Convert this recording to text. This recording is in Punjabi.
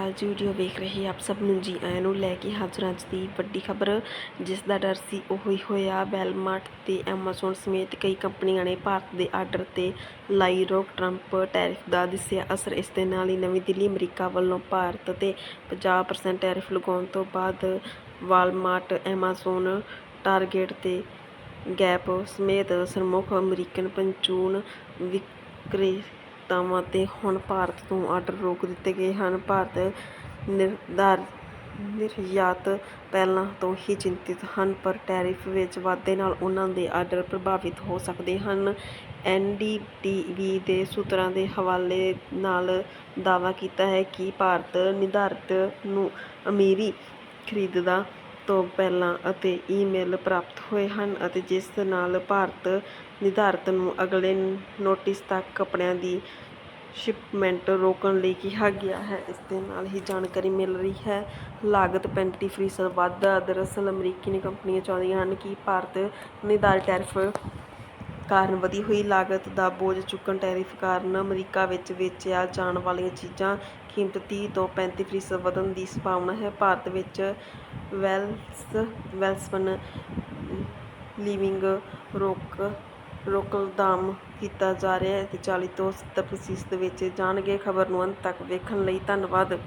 ਅਕਾਲ ਜੀ ਵੀਡੀਓ ਵੇਖ ਰਹੇ ਆਪ ਸਭ ਨੂੰ ਜੀ ਆਇਆਂ ਨੂੰ ਲੈ ਕੇ ਹਾਜ਼ਰ ਅੱਜ ਦੀ ਵੱਡੀ ਖਬਰ, ਜਿਸ ਦਾ ਡਰ ਸੀ ਉਹ ਹੀ ਹੋਇਆ। ਵੈਲਮਾਰਟ ਤੇ ਐਮਾਜ਼ਨ ਸਮੇਤ ਕਈ ਕੰਪਨੀਆਂ ਨੇ ਭਾਰਤ ਦੇ ਆਰਡਰ ਤੇ ਲਾਈ ਰੋਕ ਟਰੰਪ ਟੈਰਿਫ ਦਾ ਦਿਸਿਆ ਅਸਰ। ਇਸ ਦੇ ਨਾਲ ਹੀ ਨਵੀਂ ਦਿੱਲੀ, ਅਮਰੀਕਾ ਵੱਲੋਂ ਭਾਰਤ ਤੇ 50% ਟੈਰਿਫ ਲਗਾਉਣ ਤੋਂ ਬਾਅਦ ਵਾਲਮਾਰਟ, ਐਮਾਜ਼ਨ, ਟਾਰਗੇਟ ਤੇ ਗੈਪ ਸਮੇਤ ਸਰਮੁਖ ਅਮਰੀਕਨ ਪੰਚੂਨ ਵਿਕਰੇ ਵਿਕਰੇਤਾਵਾਂ ਤੇ ਹੁਣ ਭਾਰਤ ਤੋਂ ਆਰਡਰ ਰੋਕ ਦਿੱਤੇ ਗਏ ਹਨ। ਭਾਰਤ ਨਿਰਧਾਰ, ਨਿਰਯਾਤ ਪਹਿਲਾਂ ਤੋਂ ਹੀ ਚਿੰਤਿਤ ਹਨ, ਪਰ ਟੈਰਿਫ ਵਿੱਚ ਵਾਧੇ ਨਾਲ ਉਹਨਾਂ ਦੇ ਆਰਡਰ ਪ੍ਰਭਾਵਿਤ ਹੋ ਸਕਦੇ ਹਨ। ਐਨਡੀਟੀਵੀ ਦੇ ਸੂਤਰਾਂ ਦੇ ਹਵਾਲੇ ਨਾਲ ਦਾਅਵਾ ਕੀਤਾ ਹੈ ਕਿ ਭਾਰਤ ਨਿਰਧਾਰਤ ਨੂੰ ਅਮੀਰੀ ਖਰੀਦਦਾ ਤੋਂ ਪਹਿਲਾਂ ਅਤੇ ਈਮੇਲ ਪ੍ਰਾਪਤ ਹੋਏ ਹਨ ਅਤੇ ਜਿਸ ਨਾਲ ਭਾਰਤ ਨਿਰਧਾਰਤ ਨੂੰ ਅਗਲੇ ਨੋਟਿਸ ਤੱਕ ਕੱਪੜਿਆਂ ਦੀ ਸ਼ਿਪਮੈਂਟ ਰੋਕਣ ਲਈ ਕਿਹਾ ਗਿਆ ਹੈ। ਇਸ ਦੇ ਨਾਲ ਹੀ ਜਾਣਕਾਰੀ ਮਿਲ ਰਹੀ ਹੈ। ਲਾਗਤ 35 ਫੀਸਦ ਵਾਧਾ। ਦਰਅਸਲ ਅਮਰੀਕੀ ਕੰਪਨੀਆਂ ਚਾਹੁੰਦੀਆਂ ਹਨ ਕਿ ਭਾਰਤ ਨਿਰਧਾਰਿਤ ਟੈਰਿਫ ਕਾਰਨ ਵਧੀ ਹੋਈ ਲਾਗਤ ਦਾ ਬੋਝ ਚੁੱਕਣ ਟੈਰਿਫ ਕਾਰਨ ਅਮਰੀਕਾ ਵਿੱਚ ਵੇਚਿਆ ਜਾਣ ਵਾਲੀਆਂ ਚੀਜ਼ਾਂ ਕੀਮਤ 30 ਤੋਂ 35 ਫੀਸਦ ਵਧਣ ਦੀ ਸੰਭਾਵਨਾ ਹੈ। ਭਾਰਤ ਵਿੱਚ ਵੈਲਸ ਵੈਲਸਪਨ ਲਿਵਿੰਗ ਰੋਕ ਰੋਕਲਦਾਮ ਕੀਤਾ ਜਾ ਰਿਹਾ ਹੈ ਤੇ 40 ਤੋਂ 70 ਫੀਸਦ ਵਿੱਚ ਜਾਣਗੇ ਖਬਰ ਨੂੰ ਅੰਤ ਤੱਕ ਵੇਖਣ ਲਈ ਧੰਨਵਾਦ।